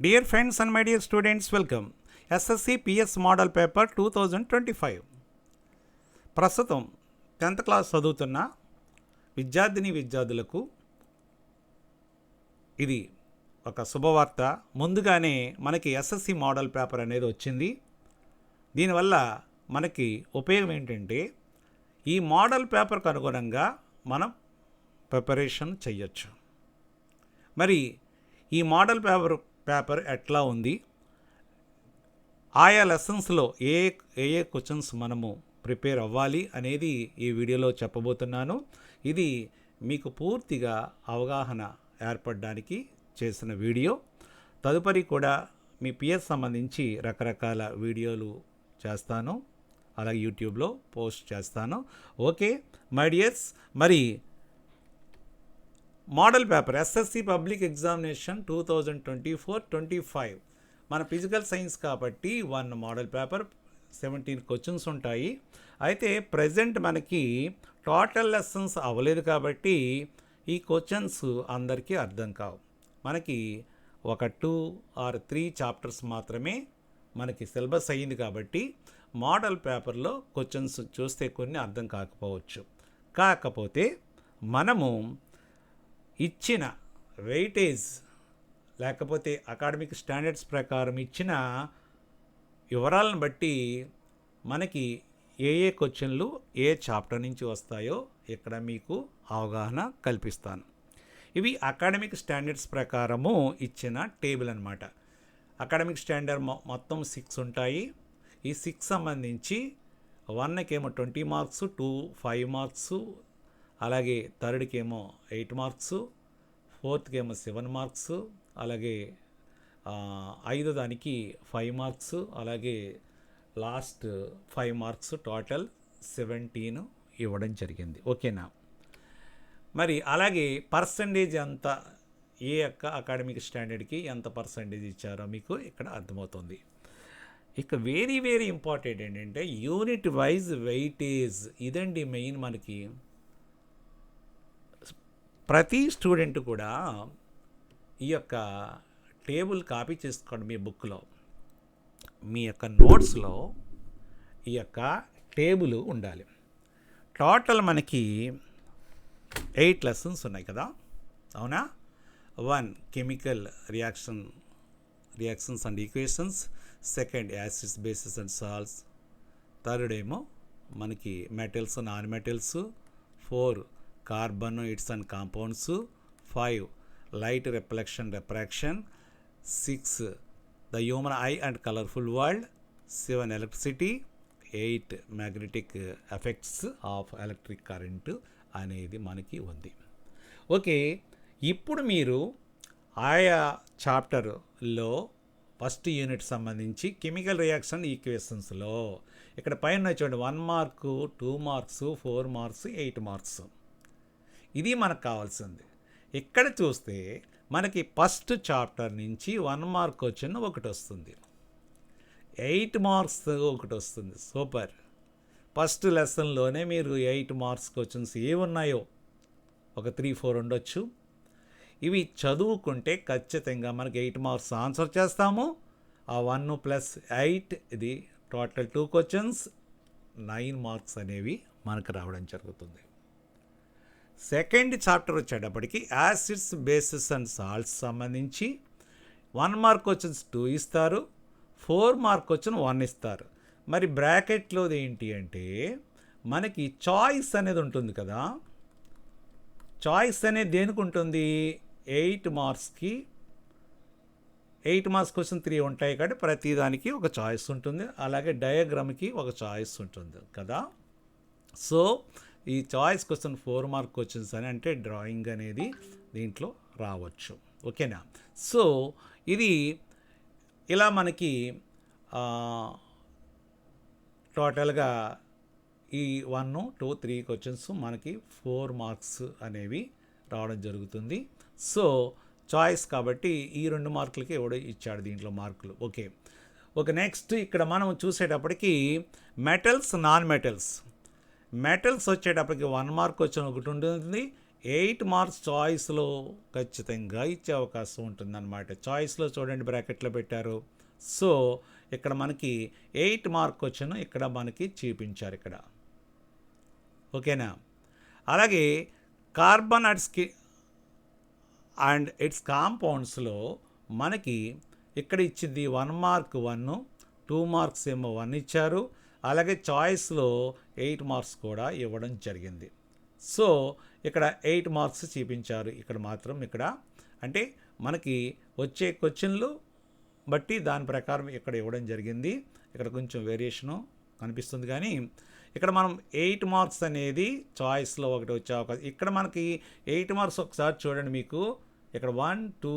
Dear friends and my dear students welcome SSC PS model paper two thousand twenty five ప్రస్తుతం tenth class చదువుతున్న విద్యార్థిని విద్యార్థులకు ఇది ఒక శుభవార్త. ముందుగానే మనకి ఎస్ఎస్సి మోడల్ పేపర్ అనేది వచ్చింది. దీనివల్ల మనకి ఉపయోగం ఏంటంటే ఈ మోడల్ పేపర్కు అనుగుణంగా మనం ప్రిపరేషన్ చేయొచ్చు మరి ఈ మోడల్ పేపర్ పేపర్ ఎట్లా ఉంది? ఆయా లెసన్స్లో ఏ ఏ ఏ క్వశ్చన్స్ మనము ప్రిపేర్ అవ్వాలి అనేది ఈ వీడియోలో చెప్పబోతున్నాను. ఇది మీకు పూర్తిగా అవగాహన ఏర్పడడానికి చేసిన వీడియో. తదుపరి కూడా మీ పిఎస్ సంబంధించి రకరకాల వీడియోలు చేస్తాను. అలాగే యూట్యూబ్లో పోస్ట్ చేస్తాను. Okay my dears. మరి model paper SSC public examination two thousand twenty four twenty five మన ఫిజికల్ సైన్స్ కాబట్టి one model paper seventeen questions ఉంటాయి. అయితే ప్రజెంట్ మనకి టోటల్ లెసన్స్ అవ్వలేదు కాబట్టి ఈ క్వశ్చన్స్ అందరికీ అర్థం కావు. మనకి ఒక టూ ఆర్ త్రీ చాప్టర్స్ మాత్రమే మనకి సిలబస్ అయ్యింది కాబట్టి మోడల్ పేపర్లో క్వశ్చన్స్ చూస్తే కొన్ని అర్థం కాకపోవచ్చు. కాకపోతే మనము ఇచ్చిన వెయిటేజ్ లేకపోతే అకాడమిక్ స్టాండర్డ్స్ ప్రకారం ఇచ్చిన వివరాలను బట్టి మనకి ఏ ఏ క్వశ్చన్లు ఏ చాప్టర్ నుంచి వస్తాయో ఇక్కడ మీకు అవగాహన కల్పిస్తాను. ఇవి అకాడమిక్ స్టాండర్డ్స్ ప్రకారము ఇచ్చిన టేబుల్ అనమాట అకాడమిక్ స్టాండర్డ్ మొత్తం సిక్స్ ఉంటాయి. ఈ సిక్స్ సంబంధించి వన్కి ఏమో twenty marks two five marks అలాగే థర్డ్కి ఏమో ఎయిట్ మార్క్స్ ఫోర్త్కి ఏమో సెవెన్ మార్క్స్ అలాగే ఐదో దానికి ఫైవ్ మార్క్స్ అలాగే last five marks total seventeen ఇవ్వడం జరిగింది. ఓకేనా? మరి అలాగే పర్సంటేజ్ ఎంత? ఏ యొక్క అకాడమిక్ స్టాండర్డ్కి ఎంత పర్సంటేజ్ ఇచ్చారో మీకు ఇక్కడ అర్థమవుతుంది. ఇక వెరీ వెరీ ఇంపార్టెంట్ ఏంటంటే యూనిట్ వైజ్ వెయిటేజ్ ఇదండి మెయిన్ మనకి ప్రతి స్టూడెంట్ కూడా ఈ యొక్క టేబుల్ కాపీ చేసుకోండి మీ బుక్లో. మీ యొక్క నోట్స్లో ఈ యొక్క టేబుల్ ఉండాలి. టోటల్ మనకి ఎయిట్ లెసన్స్ ఉన్నాయి కదా? అవునా? One chemical reaction reactions and equations. Second acids bases and salts. Third ఏమో మనకి metals non metals. Four carbon its and compounds. Five light reflection refraction. Six the human eye and colourful world. Seven electricity. Eight magnetic effects of electric current అనేది మనకి ఉంది. Okay ఇప్పుడు మీరు ఆయా చాప్టర్లో first unit సంబంధించి కెమికల్ రియాక్షన్ ఈక్వేషన్స్లో ఇక్కడ పైన చూడండి one mark two marks four marks eight marks. ఇది మనకు కావాల్సింది. ఇక్కడ చూస్తే మనకి ఫస్ట్ చాప్టర్ నుంచి వన్ మార్క్ వచ్చిన ఒకటి వస్తుంది. ఎయిట్ మార్క్స్ ఒకటి వస్తుంది. సూపర్. ఫస్ట్ లెసన్లోనే మీరు ఎయిట్ మార్క్స్ క్వశ్చన్స్ ఏమున్నాయో ఒక త్రీ ఫోర్ ఉండొచ్చు. ఇవి చదువుకుంటే ఖచ్చితంగా మనకి ఎయిట్ మార్క్స్ ఆన్సర్ చేస్తాము. ఆ వన్ ప్లస్ ఎయిట్ ఇది total two questions. Nine marks అనేవి మనకు రావడం జరుగుతుంది. సెకండ్ చాప్టర్ వచ్చేటప్పటికి యాసిడ్స్ బేసిస్ అండ్ సాల్ట్స్ సంబంధించి వన్ మార్క్ క్వశ్చన్స్ టూ ఇస్తారు ఫోర్ మార్క్ క్వశ్చన్ వన్ ఇస్తారు. మరి బ్రాకెట్లోది ఏంటి అంటే మనకి చాయిస్ అనేది ఉంటుంది కదా. చాయిస్ అనేది దేనికి ఉంటుంది? ఎయిట్ మార్క్స్కి. ఎయిట్ మార్క్స్ క్వశ్చన్ త్రీ ఉంటాయి కాబట్టి ప్రతిదానికి ఒక చాయిస్ ఉంటుంది అలాగే డయాగ్రామ్కి ఒక చాయిస్ ఉంటుంది కదా. సో ఈ choice question four mark questions అని అంటే డ్రాయింగ్ అనేది దీంట్లో రావచ్చు. ఓకేనా సో ఇది ఇలా మనకి టోటల్గా ఈ వన్ టూ త్రీ క్వశ్చన్స్ మనకి ఫోర్ మార్క్స్ అనేవి రావడం జరుగుతుంది. సో చాయిస్ కాబట్టి ఈ రెండు మార్కులకి ఎవడో ఇచ్చాడు దీంట్లో మార్కులు. ఓకే ఓకే నెక్స్ట్ ఇక్కడ మనం చూసేటప్పటికి మెటల్స్ నాన్ మెటల్స్ మెటల్స్ వచ్చేటప్పటికి వన్ మార్క్ వచ్చిన ఒకటి ఉంటుంది. ఎయిట్ మార్క్స్ చాయిస్లో ఖచ్చితంగా ఇచ్చే అవకాశం ఉంటుందన్నమాట. చాయిస్లో చూడండి బ్రాకెట్లో పెట్టారు. సో ఇక్కడ మనకి ఎయిట్ మార్క్ వచ్చిన ఇక్కడ మనకి చూపించారు ఇక్కడ. ఓకేనా? అలాగే కార్బన్ అడ్స్కి అండ్ ఇట్స్ కాంపౌండ్స్లో మనకి ఇక్కడ ఇచ్చింది one mark one two marks ఏమో వన్ ఇచ్చారు. అలాగే చాయిస్లో ఎయిట్ మార్క్స్ కూడా ఇవ్వడం జరిగింది. సో ఇక్కడ ఎయిట్ మార్క్స్ చూపించారు. ఇక్కడ మాత్రం ఇక్కడ అంటే మనకి వచ్చే క్వశ్చన్లు బట్టి దాని ప్రకారం ఇక్కడ ఇవ్వడం జరిగింది. ఇక్కడ కొంచెం వేరియేషను కనిపిస్తుంది కానీ ఇక్కడ మనం ఎయిట్ మార్క్స్ అనేది చాయిస్లో ఒకటి వచ్చే అవకాశం ఇక్కడ మనకి ఎయిట్ మార్క్స్ ఒకసారి చూడండి మీకు. ఇక్కడ one two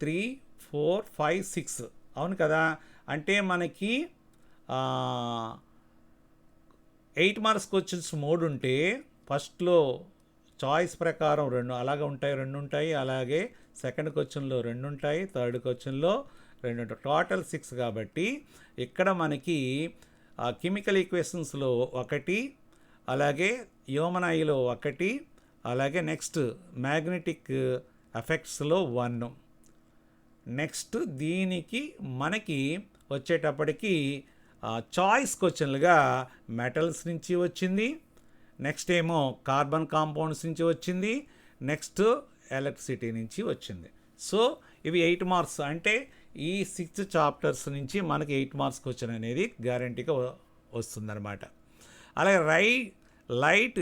three four five six. అవును కదా? అంటే మనకి ఎయిట్ మార్క్స్ క్వశ్చన్స్ మూడు ఉంటే ఫస్ట్లో చాయిస్ ప్రకారం రెండు అలాగే ఉంటాయి రెండు ఉంటాయి అలాగే సెకండ్ క్వశ్చన్లో రెండు ఉంటాయి థర్డ్ క్వశ్చన్లో రెండు ఉంటాయి. టోటల్ సిక్స్ కాబట్టి ఇక్కడ మనకి కెమికల్ ఈక్వేషన్స్లో ఒకటి అలాగే యోమనాయిలో ఒకటి అలాగే నెక్స్ట్ మ్యాగ్నెటిక్ ఎఫెక్ట్స్లో వన్. నెక్స్ట్ దీనికి మనకి వచ్చేటప్పటికి చాయిస్ క్వశ్చన్లుగా మెటల్స్ నుంచి వచ్చింది. నెక్స్ట్ ఏమో కార్బన్ కాంపౌండ్స్ నుంచి వచ్చింది. నెక్స్ట్ ఎలక్ట్రిసిటీ నుంచి వచ్చింది. సో ఇవి ఎయిట్ మార్క్స్ అంటే ఈ సిక్స్త్ చాప్టర్స్ నుంచి మనకి ఎయిట్ మార్క్స్ క్వశ్చన్ అనేది గ్యారంటీగా వస్తుందన్నమాట. అలాగే రై లైట్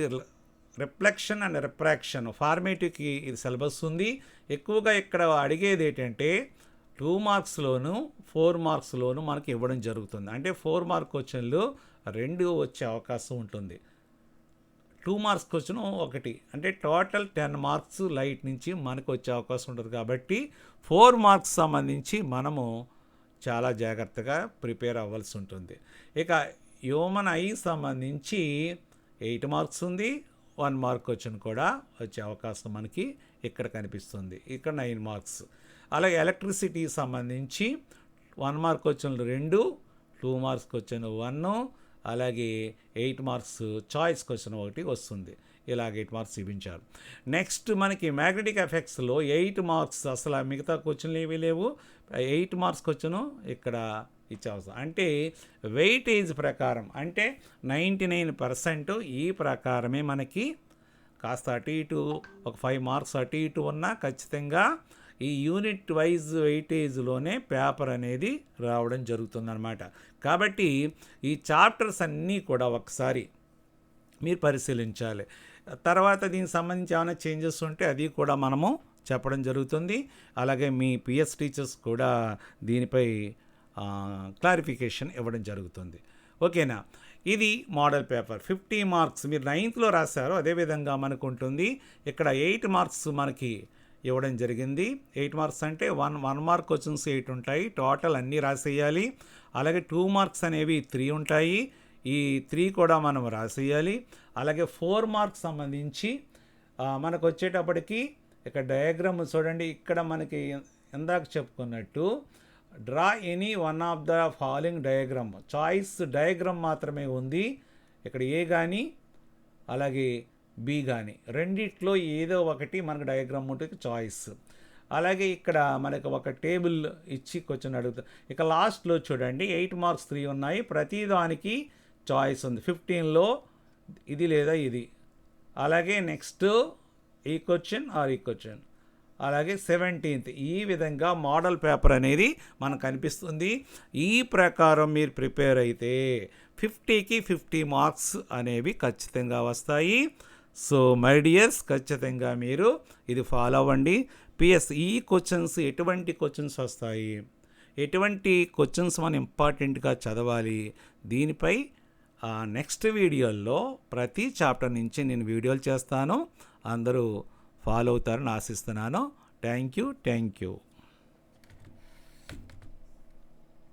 రిఫ్లెక్షన్ అండ్ రిఫ్రాక్షన్ ఫార్మేటివ్కి ఇది సిలబస్ ఉంది. ఎక్కువగా ఇక్కడ అడిగేది ఏంటంటే టూ మార్క్స్లోను ఫోర్ మార్క్స్లోను మనకి ఇవ్వడం జరుగుతుంది. అంటే ఫోర్ మార్క్ క్వశ్చన్లు రెండు వచ్చే అవకాశం ఉంటుంది. టూ మార్క్స్ క్వశ్చన్ ఒకటి. అంటే టోటల్ టెన్ మార్క్స్ లైట్ నుంచి మనకు వచ్చే అవకాశం ఉంటుంది కాబట్టి ఫోర్ మార్క్స్ సంబంధించి మనము చాలా జాగ్రత్తగా ప్రిపేర్ అవ్వాల్సి ఉంటుంది. ఇక హ్యూమన్ ఐ సంబంధించి ఎయిట్ మార్క్స్ ఉంది. వన్ మార్క్ క్వశ్చన్ కూడా వచ్చే అవకాశం మనకి ఇక్కడ కనిపిస్తుంది. ఇక్కడ నైన్ మార్క్స్. అలాగే ఎలక్ట్రిసిటీ సంబంధించి వన్ మార్క్ క్వశ్చన్లు రెండు టూ మార్క్స్ క్వశ్చన్ వన్ అలాగే ఎయిట్ మార్క్స్ చాయిస్ క్వశ్చన్ ఒకటి వస్తుంది. ఇలాగ ఎయిట్ మార్క్స్ చూపించారు. నెక్స్ట్ మనకి మ్యాగ్నెటిక్ ఎఫెక్ట్స్లో ఎయిట్ మార్క్స్ అసలు మిగతా క్వశ్చన్లు ఏమీ లేవు. ఎయిట్ మార్క్స్ క్వశ్చను ఇక్కడ ఇచ్చే అంటే వెయిటేజ్ ప్రకారం అంటే నైంటీ నైన్ పర్సెంట్ ఈ ప్రకారమే మనకి కాస్త అటు ఇటు ఒక ఫైవ్ మార్క్స్ అటు ఇటు ఉన్నా ఖచ్చితంగా ఈ యూనిట్ వైజ్ వెయిటేజ్లోనే పేపర్ అనేది రావడం జరుగుతుందన్నమాట. కాబట్టి ఈ చాప్టర్స్ అన్నీ కూడా ఒకసారి మీరు పరిశీలించాలి. తర్వాత దీనికి సంబంధించి ఏమైనా చేంజెస్ ఉంటే అది కూడా మనము చెప్పడం జరుగుతుంది. అలాగే మీ పిఎస్ టీచర్స్ కూడా దీనిపై క్లారిఫికేషన్ ఇవ్వడం జరుగుతుంది. ఓకేనా? ఇది మోడల్ పేపర్ ఫిఫ్టీ మార్క్స్ మీరు నైన్త్లో రాశారు అదేవిధంగా మనకు ఉంటుంది. ఇక్కడ ఎయిట్ మార్క్స్ మనకి ఇవ్వడం జరిగింది. ఎయిట్ మార్క్స్ అంటే one one mark questions eight ఉంటాయి. టోటల్ అన్నీ రాసేయాలి. అలాగే టూ మార్క్స్ అనేవి త్రీ ఉంటాయి. ఈ త్రీ కూడా మనం రాసేయాలి. అలాగే ఫోర్ మార్క్స్ సంబంధించి మనకు వచ్చేటప్పటికి ఇక్కడ డయాగ్రామ్ చూడండి. ఇక్కడ మనకి ఇందాక చెప్పుకున్నట్టు draw any one of the following diagram choice diagram మాత్రమే ఉంది. ఇక్కడ ఏ కానీ అలాగే బి కానీ రెండిట్లో ఏదో ఒకటి మనకు డయాగ్రామ్ ఉంటుంది చాయిస్ అలాగే ఇక్కడ మనకు ఒక టేబుల్ ఇచ్చి కొంచెం అడుగుతా ఇక లాస్ట్లో చూడండి ఎయిట్ మార్క్స్ త్రీ ఉన్నాయి. ప్రతిదానికి చాయిస్ ఉంది. ఫిఫ్టీన్లో ఇది లేదా ఇది. అలాగే నెక్స్ట్ ఈ క్వశ్చన్ ఆర్ ఈ క్వశ్చన్ అలాగే సెవెంటీన్త్. ఈ విధంగా మోడల్ పేపర్ అనేది మనకు కనిపిస్తుంది. ఈ ప్రకారం మీరు ప్రిపేర్ అయితే ఫిఫ్టీకి ఫిఫ్టీ మార్క్స్ అనేవి ఖచ్చితంగా వస్తాయి. సో మై డియర్స్ ఖచ్చితంగా మీరు ఇది ఫాలో అవ్వండి. పిఎస్ ఈ క్వశ్చన్స్ ఎటువంటి క్వశ్చన్స్ వస్తాయి? ఎటువంటి క్వశ్చన్స్ మనం ఇంపార్టెంట్గా చదవాలి? దీనిపై నెక్స్ట్ వీడియోల్లో ప్రతి చాప్టర్ నుంచి నేను వీడియోలు చేస్తాను. అందరూ ఫాలో అవుతారని ఆశిస్తున్నాను. Thank you thank you.